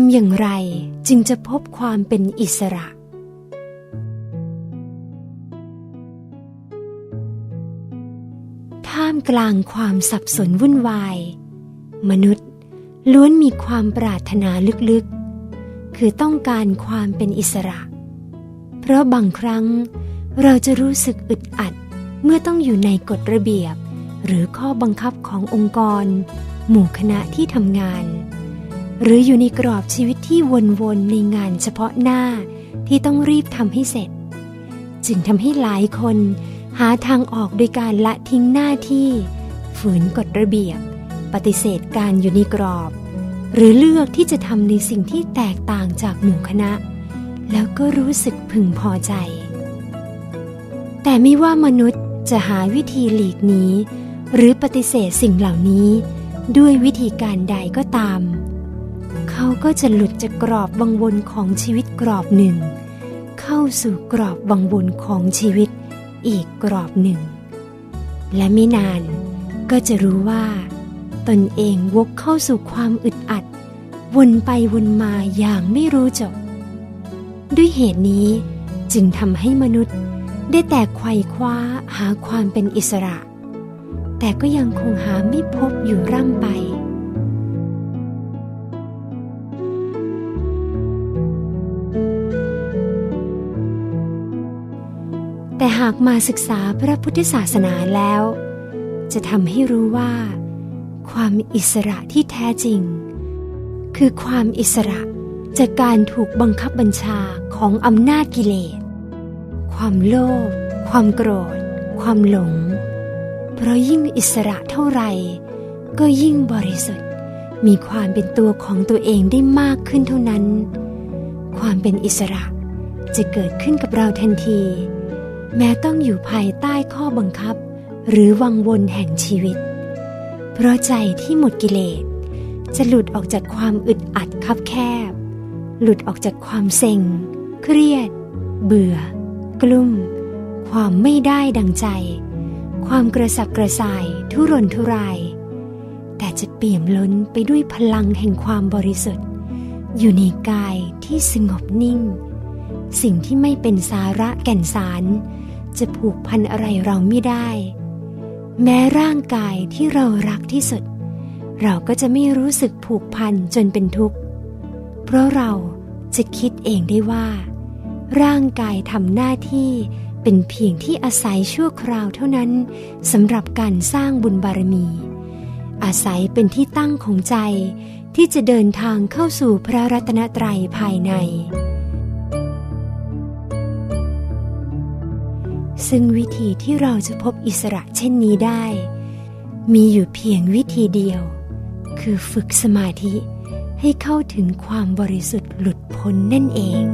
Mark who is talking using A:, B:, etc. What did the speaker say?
A: ำอย่างไรจึงจะพบความเป็นอิสระ ท่ามกลางความสับสนวุ่นวาย มนุษย์ล้วนมีความปรารถนาลึกๆ คือต้องการความเป็นอิสระ เพราะบางครั้งเราจะรู้สึกอึดอัดเมื่อต้องอยู่ในกฎระเบียบ หรือข้อบังคับขององค์กร หมู่คณะที่ทำงาน หรืออยู่ในกรอบชีวิตที่วนๆในงานเฉพาะหน้าที่ต้องรีบทำให้เสร็จ จึงทำให้หลายคนหาทางออกโดยการละทิ้งหน้าที่ ฝืนกฎระเบียบ ปฏิเสธการอยู่ในกรอบ หรือเลือกที่จะทำในสิ่งที่แตกต่างจากหมู่คณะ แล้วก็รู้สึกพึงพอใจ แต่ไม่ว่ามนุษย์จะหาวิธีหลีกหนีหรือปฏิเสธสิ่งเหล่านี้ด้วยวิธีการใดก็ตาม เขาก็จะหลุดจากกรอบวังวนของชีวิตกรอบหนึ่ง เข้าสู่กรอบวังวนของชีวิตอีกกรอบหนึ่ง และไม่นานก็จะรู้ว่า ตนเองวกเข้าสู่ความอึดอัด วนไปวนมาอย่างไม่รู้จบ ด้วยเหตุนี้จึงทำให้มนุษย์ได้แต่ไขว่คว้าหาความเป็นอิสระ แต่ก็ยังคงหาไม่พบอยู่ร่ำไป แต่หากมาศึกษาพระพุทธศาสนาแล้ว จะทำให้รู้ว่า ความอิสระที่แท้จริง คือความอิสระจากการถูกบังคับบัญชาของอำนาจกิเลส ความโลภ ความโกรธ ความหลง เพราะยิ่งอิสระเท่าไหร่ ก็ยิ่งบริสุทธิ์ มีความเป็นตัวของตัวเองได้มากขึ้นเท่านั้น ความเป็นอิสระจะเกิดขึ้นกับเราทันที แม้ต้องอยู่ภายใต้ข้อบังคับ หรือวังวนแห่งชีวิต เพราะใจที่หมดกิเลสจะหลุดออกจากความอึดอัดคับแคบ หลุดออกจากความเซ็ง เครียด เบื่อ กลุ่ม ความไม่ได้ดังใจ ความกระสับกระส่ายทุรนทุราย แต่จะเปี่ยมล้นไปด้วยพลังแห่งความบริสุทธิ์ อยู่ในกายที่สงบนิ่ง สิ่งที่ไม่เป็นสาระแก่นสาร จะผูกพันอะไรเราไม่ได้ แม้ร่างกายที่เรารักที่สุด เราก็จะไม่รู้สึกผูกพันจนเป็นทุกข์ เพราะเราจะคิดเองได้ว่า ร่างกายทำหน้าที่เป็นเพียงที่อาศัยชั่วคราวเท่านั้นสำหรับการสร้างบุญบารมี อาศัยเป็นที่ตั้งของใจที่จะเดินทางเข้าสู่พระรัตนตรัยภายใน ซึ่งวิธีที่เราจะพบอิสระเช่นนี้ได้ มีอยู่เพียงวิธีเดียว คือฝึกสมาธิให้เข้าถึงความบริสุทธิ์หลุดพ้นนั่นเอง